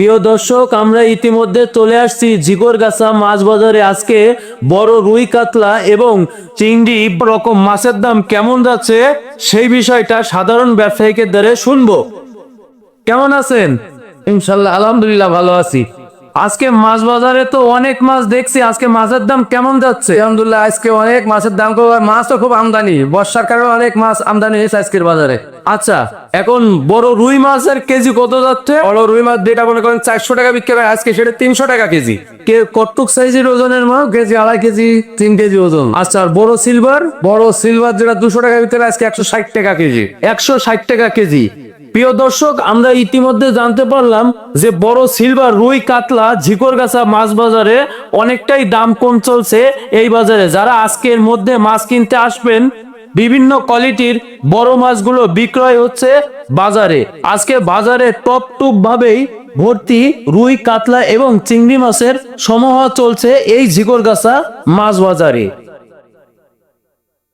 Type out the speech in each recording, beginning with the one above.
প্রিয় দর্শক, আমরা ইতিমধ্যে চলে আসছি জিগরগাছা মাছ বাজারে আজকে বড় রুই কাতলা এবং চিংড়ি রকম মাছের দাম কেমন যাচ্ছে সেই বিষয়টা সাধারণ ব্যবসায়ীকে দ্বারা শুনব। কেমন আছেন? ইনশাল্লাহ, আলহামদুলিল্লাহ ভালো আছি। আজকে মাছ বাজারে তো অনেক মাছ দেখছি, আজকে মাছের দাম কেমন যাচ্ছে? আলহামদুলিল্লাহ, আজকে অনেক মাছের দাম। আর মাছও খুব আমদানি, বর্ষার কারণে অনেক মাছ আমদানি হয়েছে আজকের বাজারে। আচ্ছা এখন বড় রুই মাছের কেজি কত যাচ্ছে? বড় রুই মাছ যেটা মনে করেন চারশো টাকা বিক্রি হয় আজকে সেটা তিনশো টাকা কেজি। কে কটুক সাইজের ওজনের মাছ? কেজি আড়াই কেজি তিন কেজি ওজন। আচ্ছা আর বড় সিলভার বড় সিলভার যেটা দুশো টাকা ভিতরে আজকে একশো ষাট টাকা কেজি। একশো ষাট টাকা কেজি। প্রিয় দর্শক আমরা ইতিমধ্যে জানতে পারলাম যে বড় সিলভার রুই কাতলা ঝিকরগাছা মাছ বাজারে অনেকটাই দাম কম চলছে এই বাজারে। যারা আজকের মধ্যে মাছ কিনতে আসবেন বিভিন্ন কোয়ালিটির বড় মাছগুলো বিক্রয় হচ্ছে বাজারে। আজকে বাজারে টপ টুপ ভাবেই ভর্তি রুই, কাতলা এবং চিংড়ি মাছের সমূহ চলছে এই ঝিকরগাছা মাছ বাজারে।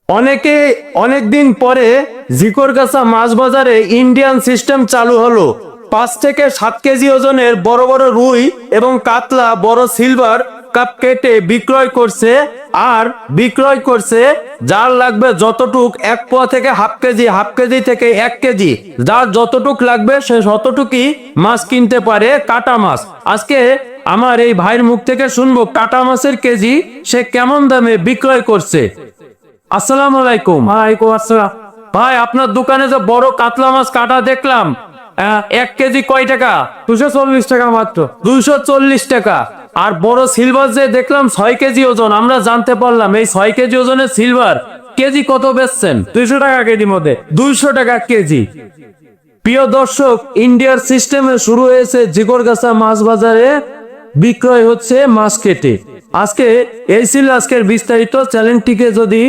অনেকে অনেকদিন পরে জিকরগাছা মাছ বাজারে ইন্ডিয়ান সিস্টেম চালু হলো। পাঁচ থেকে সাত কেজি ওজনের বড় বড় রুই এবং কাতলা, বড় সিলভার কাপ কেটে বিক্রয় করছে আর বিক্রয় করছে যার লাগবে যতটুক এক পোয়া থেকে হাফ কেজি হাফ কেজি থেকে এক কেজি। যার যতটুক লাগবে সে ততটুকুই মাছ কিনতে পারে কাটা মাছ। আজকে আমার এই ভাইয়ের মুখ থেকে শুনব কাটা মাছের কেজি সে কেমন দামে বিক্রয় করছে। আসসালামু আলাইকুম। ওয়ালাইকুম আসসালাম। ভাই আপনার দোকানে যে বড় কাতলা মাছ কাটা দেখলাম এক কেজি কয় টাকা? দুশো চল্লিশ টাকা মাত্র। দুইশো চল্লিশ টাকা। আর বড় সিলভার যে দেখলাম, ছয় কেজি ওজন, আমরা জানতে পারলাম এই ছয় কেজি ওজনের সিলভার কেজি কত বেচছেন? দুইশো টাকা কেজির মধ্যে, দুইশো টাকা কেজি। প্রিয় দর্শক ইন্ডিয়ার সিস্টেমে শুরু হয়েছে জিগরগাছা মাছ বাজারে, বিক্রয় হচ্ছে মাছ কেটে। আজকে এই ছিল আজকের বিস্তারিত। চ্যানেলটিকে যদি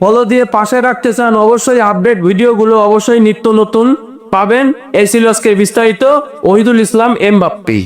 ফলো দিয়ে পাশে রাখতে চান, অবশ্যই আপডেট ভিডিওগুলো অবশ্যই নিত্য নতুন পাবেন। এই ছিল আজকের বিস্তারিত। ওহিদুল ইসলাম এম বাপ্পি